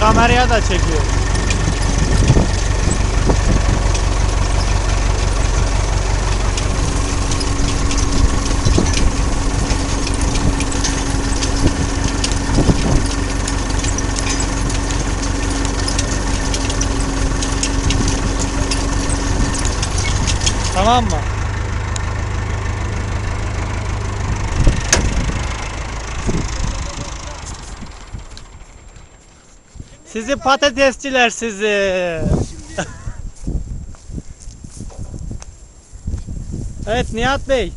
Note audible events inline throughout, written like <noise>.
kameraya da çekiyor. Tamam mı? Sizi patatesçiler sizi. evet Nihat Bey.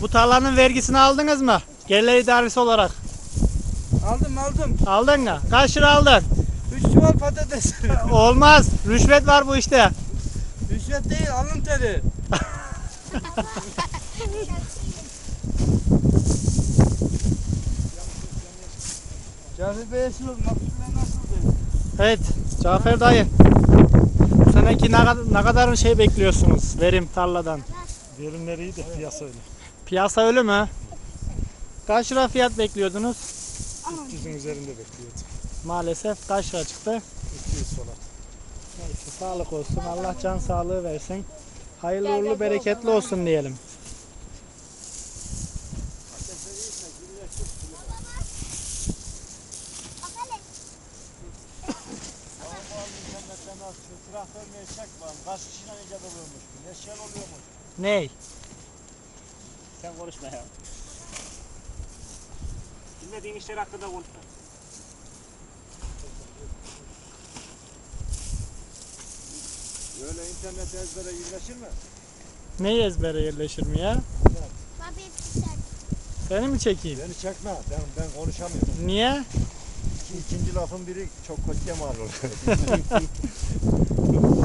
Bu tarlanın vergisini aldınız mı? Gelir idaresi olarak. Aldım aldım. Aldın mı? Kaç lira aldın? 3 çuval patates. <laughs> Olmaz. Rüşvet var bu işte. Rüşvet değil alın teri. <laughs> Cafer Bey'e mahsuller nasıl Evet Cafer dayı. Bu seneki ne, kadar- ne kadar şey bekliyorsunuz verim tarladan? Verimleri iyi de piyasa öyle. Piyasa öyle mü? Kaç lira fiyat bekliyordunuz? 300'ün üzerinde bekliyordu. Maalesef kaç lira çıktı? 200 falan. Neyse sağlık olsun. Allah can sağlığı versin. Hayırlı uğurlu bereketli olsun diyelim. Traktör ne çek var? Kaç kişiyle icat oluyormuş? Neşel oluyormuş. Ney? Sen konuşma ya. Bilmediğin işler hakkında konuşma. Böyle internet ezbere yerleşir mi? Ney ezbere yerleşir mi ya? Seni mi çekeyim? Beni çekme. Ben, ben konuşamıyorum. Niye? İki, ikinci lafın biri çok kötüye mal oluyor. <laughs>